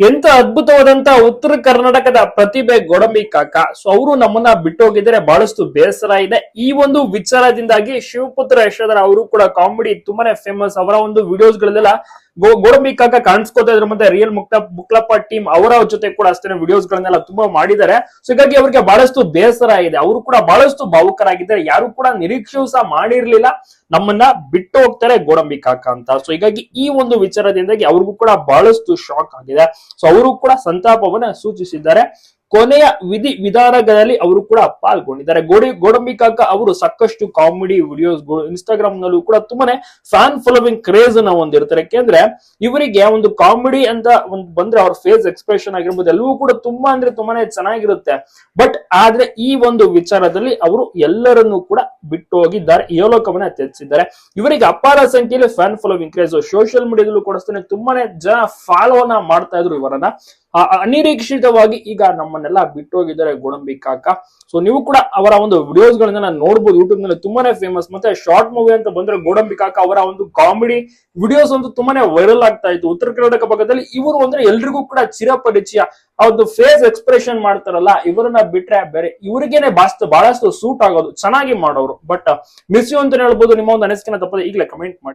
ಎಂತ ಅದ್ಭುತವಾದಂತ ಉತ್ತರ ಕರ್ನಾಟಕದ ಪ್ರತಿಭೆ ಗೊಡಂಬಿ ಕಾಕ. ಸೊ ಅವರು ನಮ್ಮನ್ನ ಬಿಟ್ಟೋಗಿದ್ರೆ ಬಹಳಷ್ಟು ಬೇಸರ ಇದೆ. ಈ ಒಂದು ವಿಚಾರದಿಂದಾಗಿ ಶಿವಪುತ್ರ ಯಶೋಧರ ಅವರು ಕೂಡ ಕಾಮಿಡಿ ತುಂಬಾನೇ ಫೇಮಸ್ ಅವರ ಒಂದು ವಿಡಿಯೋಸ್ ಗಳಲ್ಲೆಲ್ಲ ಗೋಡಂಬಿ ಕಾಕ ಕಾಣಿಸ್ಕೋತಾ ಇದ್ರ ಮತ್ತೆ ರಿಯಲ್ ಮುಕ್ತ ಮುಕ್ಲಪ್ಪ ಟೀಮ್ ಅವರ ಜೊತೆ ಕೂಡ ಅಷ್ಟೇ ವಿಡಿಯೋಸ್ ಗಳನ್ನೆಲ್ಲ ತುಂಬಾ ಮಾಡಿದ್ದಾರೆ. ಸೊ ಹೀಗಾಗಿ ಅವರಿಗೆ ಬಹಳಷ್ಟು ಬೇಸರ ಇದೆ. ಅವರು ಕೂಡ ಬಹಳಷ್ಟು ಭಾವುಕರಾಗಿದ್ದಾರೆ. ಯಾರು ಕೂಡ ನಿರೀಕ್ಷೆಯೂ ಸಹ ಮಾಡಿರ್ಲಿಲ್ಲ. ನಮ್ಮನ್ನ ಬಿಟ್ಟು ಹೋಗ್ತಾರೆ ಗೋಡಂಬಿ ಕಾಕ ಅಂತ. ಸೊ ಹೀಗಾಗಿ ಈ ಒಂದು ವಿಚಾರದಿಂದಾಗಿ ಅವ್ರಿಗೂ ಕೂಡ ಬಹಳಷ್ಟು ಶಾಕ್ ಆಗಿದೆ. ಸೊ ಅವರು ಕೂಡ ಸಂತಾಪವನ್ನ ಸೂಚಿಸಿದ್ದಾರೆ. ಕೊನೆಯ ವಿಧಿ ವಿಧಾನಗಳಲ್ಲಿ ಅವರು ಕೂಡ ಪಾಲ್ಗೊಂಡಿದ್ದಾರೆ. ಗೋಡಿ ಗೋಡಂಬಿ ಕಾಕ ಅವರು ಸಾಕಷ್ಟು ಕಾಮಿಡಿ ವಿಡಿಯೋಸ್ ಇನ್ಸ್ಟಾಗ್ರಾಮ್ ನಲ್ಲೂ ಕೂಡ ತುಂಬಾನೇ ಫ್ಯಾನ್ ಫಾಲೋವಿಂಗ್ ಕ್ರೇಜ್ ಅನ್ನ ಹೊಂದಿರ್ತಾರೆ ಯಾಕೆಂದ್ರೆ ಇವರಿಗೆ ಒಂದು ಕಾಮಿಡಿ ಅಂತ ಒಂದು ಬಂದ್ರೆ ಅವ್ರ ಫೇಸ್ ಎಕ್ಸ್ಪ್ರೆಷನ್ ಆಗಿರ್ಬೋದು ಎಲ್ಲವೂ ಕೂಡ ತುಂಬಾ ಅಂದ್ರೆ ತುಂಬಾನೇ ಚೆನ್ನಾಗಿರುತ್ತೆ. ಬಟ್ ಆದ್ರೆ ಈ ಒಂದು ವಿಚಾರದಲ್ಲಿ ಅವರು ಎಲ್ಲರನ್ನೂ ಕೂಡ ಬಿಟ್ಟು ಹೋಗಿದ್ದಾರೆ. ಯೋಲೋಕವನ್ನ ತಿಳಿಸಿದ್ದಾರೆ ಇವರಿಗೆ ಅಪಾರ ಸಂಖ್ಯೆಯಲ್ಲಿ ಫ್ಯಾನ್ ಫಾಲೋವಿಂಗ್ ಕ್ರೇಜ್ ಸೋಷಿಯಲ್ ಮೀಡಿಯಾದಲ್ಲೂ ಕೂಡ ತುಂಬಾನೇ ಜನ ಫಾಲೋನ ಮಾಡ್ತಾ ಇದ್ರು ಇವರನ್ನ. ಅನಿರೀಕ್ಷಿತವಾಗಿ ಈಗ ನಮ್ಮನ್ನೆಲ್ಲ ಬಿಟ್ಟು ಹೋಗಿದ್ದಾರೆ ಗೋಡಂಬಿ ಕಾಕ. ಸೊ ನೀವು ಕೂಡ ಅವರ ಒಂದು ವಿಡಿಯೋಸ್ ಗಳನ್ನ ನೋಡಬಹುದು ಯೂಟ್ಯೂಬ್ನಲ್ಲಿ ತುಂಬಾನೇ ಫೇಮಸ್ ಮತ್ತೆ ಶಾರ್ಟ್ ಮೂವಿ ಅಂತ ಬಂದ್ರೆ ಗೋಡಂಬಿ ಕಾಕ ಅವರ ಒಂದು ಕಾಮಿಡಿ ವಿಡಿಯೋಸ್ ಅಂತೂ ತುಂಬಾನೇ ವೈರಲ್ ಆಗ್ತಾ ಇತ್ತು. ಉತ್ತರ ಕರ್ನಾಟಕ ಭಾಗದಲ್ಲಿ ಇವರು ಅಂದ್ರೆ ಎಲ್ರಿಗೂ ಕೂಡ ಚಿರಪರಿಚಯ. ಒಂದು ಫೇಸ್ ಎಕ್ಸ್ಪ್ರೆಷನ್ ಮಾಡ್ತಾರಲ್ಲ, ಇವರನ್ನ ಬಿಟ್ರೆ ಬೇರೆ ಇವರಿಗೇನೆ ಬಾಸ್ತು ಬಹಳಷ್ಟು ಸೂಟ್ ಆಗೋದು, ಚೆನ್ನಾಗಿ ಮಾಡೋರು. ಬಟ್ ಮಿಸ್ ಯು ಅಂತ ಹೇಳ್ಬೋದು, ನಿಮ್ಮ ಒಂದು ಅನಿಸಿಕೆನ ತಪ್ಪದೆ ಈಗಲೇ ಕಮೆಂಟ್ ಮಾಡಿ.